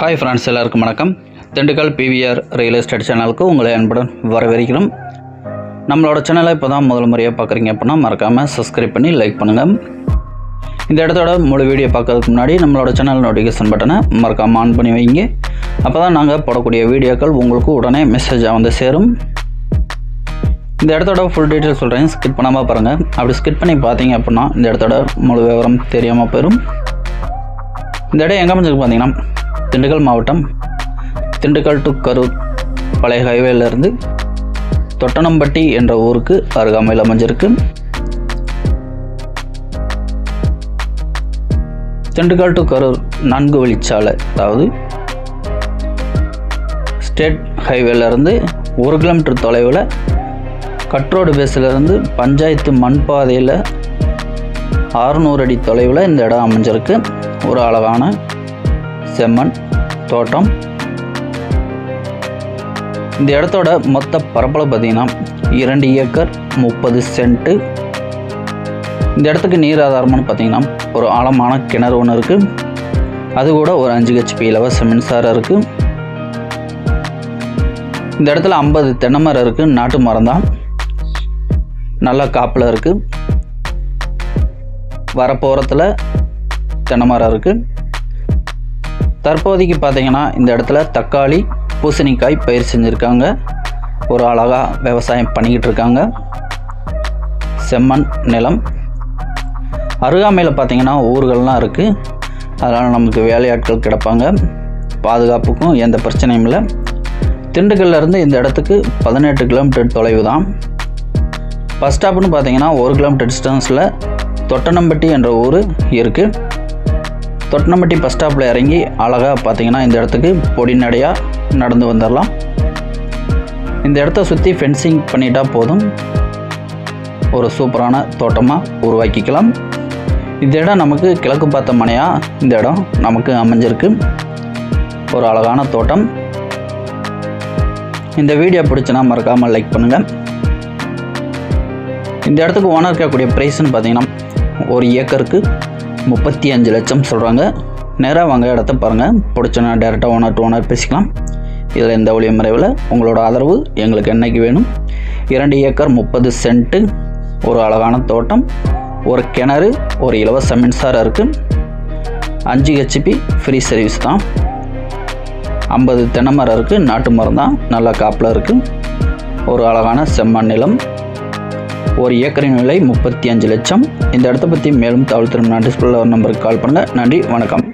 Hi friends எல்லாருக்கும் வணக்கம். Dindigul PVR real estate சேனலுக்கு உங்களை அன்புடன் வரவேற்கிறோம். நம்மளோட சேனலை இப்போ தான் முதல் முறையாக பார்க்குறீங்க அப்படின்னா மறக்காமல் சப்ஸ்கிரைப் பண்ணி லைக் பண்ணுங்கள் இந்த இடத்தோட முழு வீடியோ பார்க்கறதுக்கு முன்னாடி நம்மளோட சேனல் நோட்டிஃபிகேஷன் பட்டனை மறக்காமல் ஆன் பண்ணி வைங்க. அப்போ தான் நாங்கள் போடக்கூடிய வீடியோக்கள் உங்களுக்கு உடனே மெசேஜாக வந்து சேரும். இந்த இடத்தோட ஃபுல் டீட்டெயில் சொல்கிறேன் ஸ்கிப் பண்ணாமல் பாருங்கள் அப்படி ஸ்கிப் பண்ணி பார்த்தீங்க அப்படின்னா இந்த இடத்தோட முழு விவரம் தெரியாமல் போயிடும் இந்த இடம் எங்கே அமைஞ்சிருக்கு பார்த்தீங்கன்னா திண்டுக்கல் மாவட்டம் திண்டுக்கல் டு கரூர் பழைய ஹைவேலேருந்து தொட்டனம்பட்டி என்ற ஊருக்கு அருகாமையில் அமைஞ்சிருக்கு. திண்டுக்கல் டு கரூர் நான்கு வழிச்சாலை அதாவது ஸ்டேட் ஹைவேலேருந்து ஒரு கிலோமீட்டர் தொலைவில் கட்ரோடு பேஸிலிருந்து பஞ்சாயத்து மண் பாதையில் அறுநூறு அடி தொலைவில் இந்த இடம் அமைஞ்சிருக்கு. ஒரு அழகான செம்மண். தோட்டம். இந்த இடத்தோட மொத்த பரப்பளவு பார்த்திங்கன்னா இரண்டு ஏக்கர் முப்பது சென்ட்டு இந்த இடத்துக்கு நீர் ஆதாரம்னு பார்த்திங்கன்னா ஒரு ஆழமான கிணறு ஒன்று இருக்குது அது கூட ஒரு அஞ்சு ஹெச்பி இலவச மின்சாரம் இருக்குது இந்த இடத்துல ஐம்பது தென்னை மரம் இருக்குது நாட்டு மரம் தான். நல்லா காப்பில் இருக்குது வரப்போகிறத்தில் தென்னை மரம் இருக்குது தற்போதைக்கு பார்த்தீங்கன்னா இந்த இடத்துல தக்காளி பூசணிக்காய் பயிர் செஞ்சுருக்காங்க. ஒரு அழகாக விவசாயம் பண்ணிக்கிட்டு இருக்காங்க. செம்மண் நிலம். அருகாமையில் பார்த்தீங்கன்னா ஊர்கள்லாம் இருக்குது அதனால் நமக்கு வேலையாட்கள் கிடப்பாங்க. பாதுகாப்புக்கும் எந்த பிரச்சனையும் இல்லை. திண்டுக்கல்லேருந்து இந்த இடத்துக்கு பதினெட்டு கிலோமீட்டர் தொலைவு தான். பஸ் ஸ்டாப்னு பார்த்தீங்கன்னா ஒரு கிலோமீட்டர் டிஸ்டன்ஸில் தொட்டனம்பட்டி என்ற ஊர் இருக்குது தொட்டனம்பட்டி பஸ் ஸ்டாப்பில் இறங்கி அழகாக பார்த்தீங்கன்னா இந்த இடத்துக்கு பொடி நடையாக நடந்து வந்துடலாம் இந்த இடத்த சுற்றி ஃபென்சிங் பண்ணிட்டா போதும். ஒரு சூப்பரான தோட்டமாக உருவாக்கிக்கலாம். இந்த இடம் நமக்கு கிழக்கு பார்த்த மனையாக இந்த இடம் நமக்கு அமைஞ்சிருக்கு. ஒரு அழகான தோட்டம். இந்த வீடியோ பிடிச்சின்னா மறக்காமல் லைக் பண்ணுங்கள் இந்த இடத்துக்கு ஓனர் இருக்கக்கூடிய ப்ரைஸ்னு பார்த்தீங்கன்னா ஒரு ஏக்கருக்கு முப்பத்தி அஞ்சு லட்சம் சொல்கிறாங்க நேராக வாங்க இடத்த பாருங்கள் பிடிச்சனா டேரெக்டாக ஓனர் டு ஓனர் பேசிக்கலாம். இதில் எந்த ஒளிய மறைவில் உங்களோட ஆதரவு எங்களுக்கு என்னைக்கு வேணும்? இரண்டு ஏக்கர் முப்பது சென்ட்டு ஒரு அழகான தோட்டம் ஒரு கிணறு ஒரு இலவச மின்சாரம் இருக்குது அஞ்சு ஹெச்பி ஃப்ரீ சர்வீஸ் தான். ஐம்பது தென்னை மரம் இருக்குது நாட்டு மரம் தான். நல்லா காப்பில் இருக்குது ஒரு அழகான செம்மண் நிலம். ஒரு ஏக்கரின் விலை முப்பத்தி அஞ்சு லட்சம். இந்த இடத்த பற்றி மேலும் தகவல் திரும்ப டிஸ்பிளே நம்பருக்கு கால் பண்ணுங்கள் நன்றி. வணக்கம்.